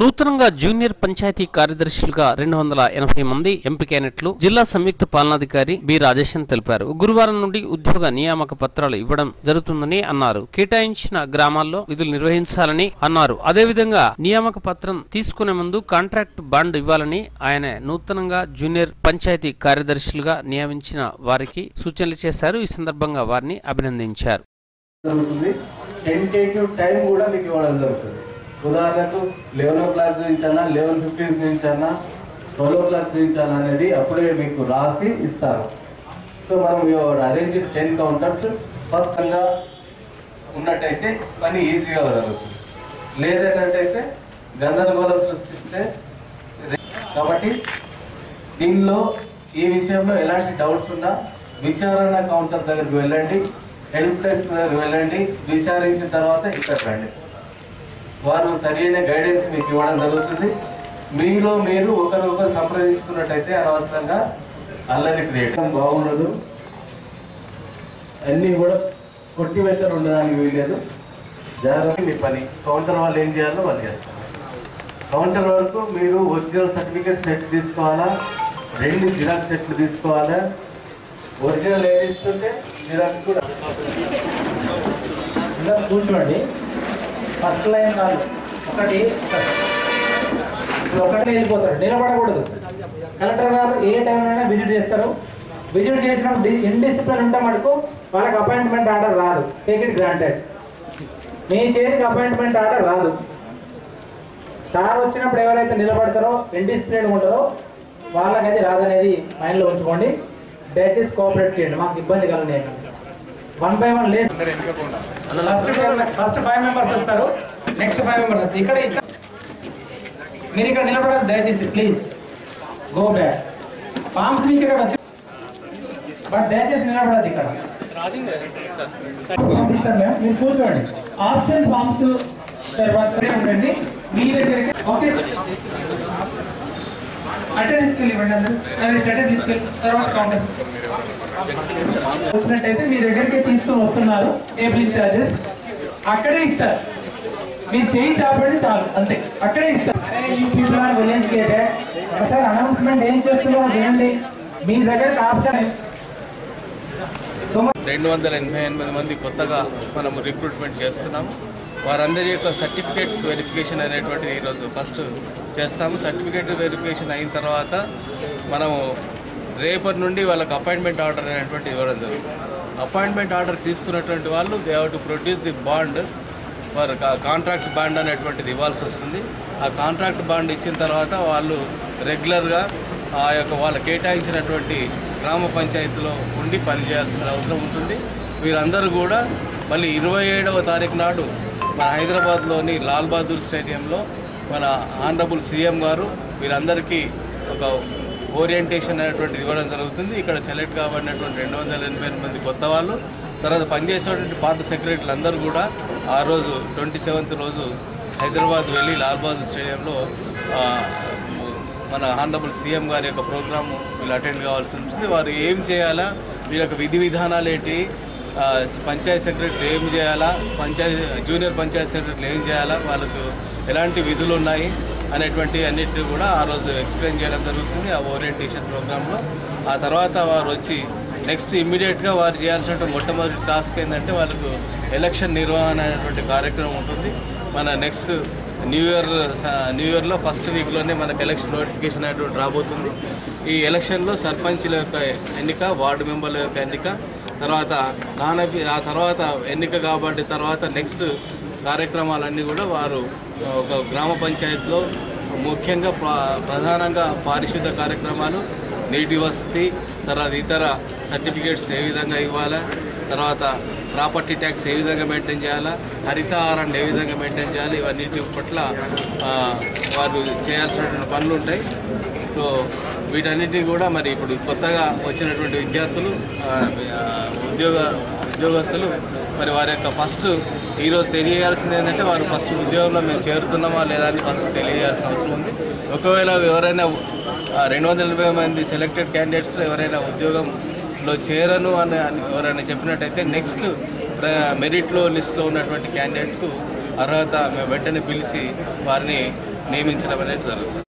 నూతనంగా జూనియర్ పంచాయతీ కార్యదర్శులుగా రెండు వందల ఎనభై మంది ఎంపికైనట్లు జిల్లా సంయుక్త పాలనాధికారి బి రాజేశన్ తెలిపారు. గురువారం నుండి ఉద్యోగ నియామక పత్రాలు ఇవ్వడం జరుగుతుందని అన్నారు. కేటాయించిన గ్రామాల్లో విధులు నిర్వహించాలని అన్నారు. అదేవిధంగా నియామక పత్రం తీసుకునే ముందు కాంట్రాక్ట్ బాండ్ ఇవ్వాలని ఆయన నూతనంగా జూనియర్ పంచాయతీ కార్యదర్శులుగా నియమించిన వారికి సూచనలు చేశారు. ఈ సందర్భంగా వారిని అభినందించారు. టైం కూడా మీకు ఇవ్వడం జరుగుతుంది. ఉదాహరణకు లెవెన్ ఓ క్లాక్ చూపించానా లెవెన్ ఫిఫ్టీన్ చూపించానా ట్వెల్వ్ ఓ క్లాక్ చూపించానా అనేది అప్పుడే మీకు రాసి ఇస్తారు. సో మనం అరేంజ్ టెన్ కౌంటర్స్ స్పష్టంగా ఉన్నట్టయితే పని ఈజీగా జరుగుతుంది. లేదన్నట్టయితే గందరగోళం సృష్టిస్తే కాబట్టి దీనిలో ఈ విషయంలో ఎలాంటి డౌట్స్ ఉన్నా విచారణ కౌంటర్ దగ్గరికి వెళ్ళండి హెల్ప్ డెస్క్ దగ్గరికి వెళ్ళండి విచారించిన తర్వాత ఇక్కడ రండి. వారు సరైన గైడెన్స్ మీకు ఇవ్వడం జరుగుతుంది. మీలో మీరు ఒకరికొకరు సంప్రదించుకున్నట్టయితే అనవసరంగా అల్లరి క్రియేట్ బాగుండదు. అన్నీ కూడా కొట్టి వెళ్తారు ఉండడానికి వీలేదు జాగ్రత్త మీ పని. కౌంటర్ వాళ్ళు ఏం చేయాలో వాళ్ళు చేస్తారు. కౌంటర్ వరకు మీరు ఒరిజినల్ సర్టిఫికేట్ సెట్ తీసుకోవాలా? రెండు జిరాక్స్ సెట్లు తీసుకోవాలా? ఒరిజినల్ ఏది ఇస్తుంటే జిరాక్స్ కూడా. ఇలా కూర్చోండి. ఫస్ట్ లైన్ కాదు. ఒకటి ఒకటే. వెళ్ళిపోతారు నిలబడకూడదు. కలెక్టర్ గారు ఏ టైంలోనైనా అయినా విజిట్ చేస్తారు. విజిట్ చేసినప్పుడు ఇండిసిప్లిన్ ఉంటే మటుకు వాళ్ళకి అపాయింట్మెంట్ ఆర్డర్ రాదు. టేక్ ఇట్ గ్రాంటెడ్ మీ చేతికి అపాయింట్మెంట్ ఆర్డర్ రాదు. సార్ వచ్చినప్పుడు ఎవరైతే నిలబడతారో ఇండిసిప్లిన్ ఉంటారో వాళ్ళకైతే రాదనేది మైండ్లో ఉంచుకోండి. దయచేసి కోఆపరేట్ చేయండి. మాకు ఇబ్బంది కలగలేదు వన్ బై వన్ లేదు ఫస్ట్ ఫస్ట్ ఫైవ్ మెంబర్స్ వస్తారు. నెక్స్ట్ ఫైవ్ మెంబర్స్ వస్తారు. ఇక్కడ ఇక్కడ మీరు ఇక్కడ నిలబడదు దయచేసి ప్లీజ్ గో బ్యాక్ ఫామ్స్ మీకు ఇక్కడ వచ్చి బట్ దయచేసి నిలబడద్దు ఇక్కడ. మీరు కూర్చోండి. ఆప్షన్ ఫామ్స్ తర్వాత ఉండండి మీ దగ్గర ఓకే అటెండెన్స్కి ఇవ్వండి అందరూ. అటెండెన్స్ తీసుకెళ్ళి తర్వాత కౌంటర్ వచ్చినట్టయితే మీ దగ్గరికి తీసుకొని వస్తున్నారు టేబుల్ చార్జెస్ అక్కడే ఇస్తారు. మీరు చేయి చాపండి చాలు అంతే. అక్కడే ఇస్తారు. విలేజ్ గేట్ ఒకసారి అనౌన్స్మెంట్ ఏం చేస్తున్నారో వినండి. మీ దగ్గర ఆప్షన్ రెండు వందల ఎనభై ఎనిమిది మంది కొత్తగా మనం రిక్రూట్మెంట్ చేస్తున్నాము వారందరి యొక్క సర్టిఫికేట్స్ వెరిఫికేషన్ అనేటువంటిది ఈరోజు ఫస్ట్ చేస్తాము. సర్టిఫికేట్ వెరిఫికేషన్ అయిన తర్వాత మనము రేపటి నుండి వాళ్ళకి అపాయింట్మెంట్ ఆర్డర్ అనేటువంటి ఇవ్వడం జరుగుతుంది. అపాయింట్మెంట్ ఆర్డర్ తీసుకున్నటువంటి వాళ్ళు they have to produce the bond వారు కాంట్రాక్ట్ బాండ్ అనేటువంటిది ఇవ్వాల్సి వస్తుంది. ఆ కాంట్రాక్ట్ బాండ్ ఇచ్చిన తర్వాత వాళ్ళు రెగ్యులర్గా ఆ యొక్క వాళ్ళు కేటాయించినటువంటి గ్రామ పంచాయతీలో ఉండి పనిచేయాల్సిన అవసరం ఉంటుంది. వీరందరూ కూడా మళ్ళీ ఇరవై ఏడవ తారీఖు నాడు మన హైదరాబాద్లోని లాల్ బహదూర్ స్టేడియంలో మన ఆనరబుల్ సీఎం గారు వీరందరికీ ఒక ఓరియంటేషన్ అనేటువంటిది ఇవ్వడం జరుగుతుంది. ఇక్కడ సెలెక్ట్ కాబడినటువంటి రెండు వందల ఎనభై ఎనిమిది మంది కొత్త వాళ్ళు తర్వాత పనిచేసేటువంటి పాత సెక్రటరీలు అందరూ కూడా ఆ రోజు ట్వంటీ సెవెంత్ రోజు హైదరాబాద్ వెళ్ళి లాల్ బహదూర్ స్టేడియంలో మన హానరబుల్ సీఎం గారి యొక్క ప్రోగ్రాము వీళ్ళు అటెండ్ కావాల్సి ఉంటుంది. వారు ఏం చేయాలా? వీళ్ళ యొక్క విధి విధానాలు ఏంటి? పంచాయతీ సెక్రటరీ ఏం చేయాలా? పంచాయతీ జూనియర్ పంచాయతీ సెక్రటరీలు ఏం చేయాలా? వాళ్ళకు ఎలాంటి విధులు ఉన్నాయి? అనేటువంటి అన్నిటిని కూడా ఆ రోజు ఎక్స్ప్లెయిన్ చేయడం జరుగుతుంది ఆ ఓరియంటేషన్ ప్రోగ్రాంలో. ఆ తర్వాత వారు వచ్చి నెక్స్ట్ ఇమ్మీడియట్గా వారు చేయాల్సినటువంటి మొట్టమొదటి టాస్క్ ఏంటంటే వాళ్ళకు ఎలక్షన్ నిర్వహణ అనేటువంటి కార్యక్రమం ఉంటుంది. మన నెక్స్ట్ న్యూ ఇయర్ న్యూ ఇయర్లో ఫస్ట్ వీక్లోనే మనకు ఎలక్షన్ నోటిఫికేషన్ అనేటువంటి రాబోతుంది. ఈ ఎలక్షన్లో సర్పంచ్ల యొక్క ఎన్నిక వార్డు మెంబర్ల యొక్క ఎన్నిక తర్వాత నానపి ఆ తర్వాత ఎన్నిక కాబట్టి తర్వాత నెక్స్ట్ కార్యక్రమాలన్నీ కూడా వారు ఒక గ్రామ పంచాయతీలో ముఖ్యంగా ప్రధానంగా పారిశుద్ధ కార్యక్రమాలు నీటి వసతి తర్వాత ఇతర సర్టిఫికేట్స్ ఏ విధంగా ఇవ్వాలా తర్వాత ప్రాపర్టీ ట్యాక్స్ ఏ విధంగా మెయింటైన్ చేయాలా హరితహారాన్ని ఏ విధంగా మెయింటైన్ చేయాలి ఇవన్నిటి పట్ల వారు చేయాల్సినటువంటి పనులు ఉంటాయి. సో వీటన్నిటిని కూడా మరి ఇప్పుడు కొత్తగా వచ్చినటువంటి విద్యార్థులు ఉద్యోగ ఉద్యోగస్తులు మరి వారి యొక్క ఫస్ట్ ఈరోజు తెలియజేయాల్సింది ఏంటంటే వారు ఫస్ట్ ఉద్యోగంలో మేము చేరుతున్నామా లేదా అని ఫస్ట్ తెలియజేయాల్సిన అవసరం ఉంది. ఒకవేళ ఎవరైనా రెండు వందల ఎనభై మంది సెలెక్టెడ్ క్యాండిడేట్స్లో ఎవరైనా ఉద్యోగంలో చేరను అని అని ఎవరైనా చెప్పినట్టయితే నెక్స్ట్ మెరిట్లో లిస్ట్లో ఉన్నటువంటి క్యాండిడేట్కు అర్హత మేము వెంటనే పిలిచి వారిని నియమించడం అనేది జరుగుతుంది.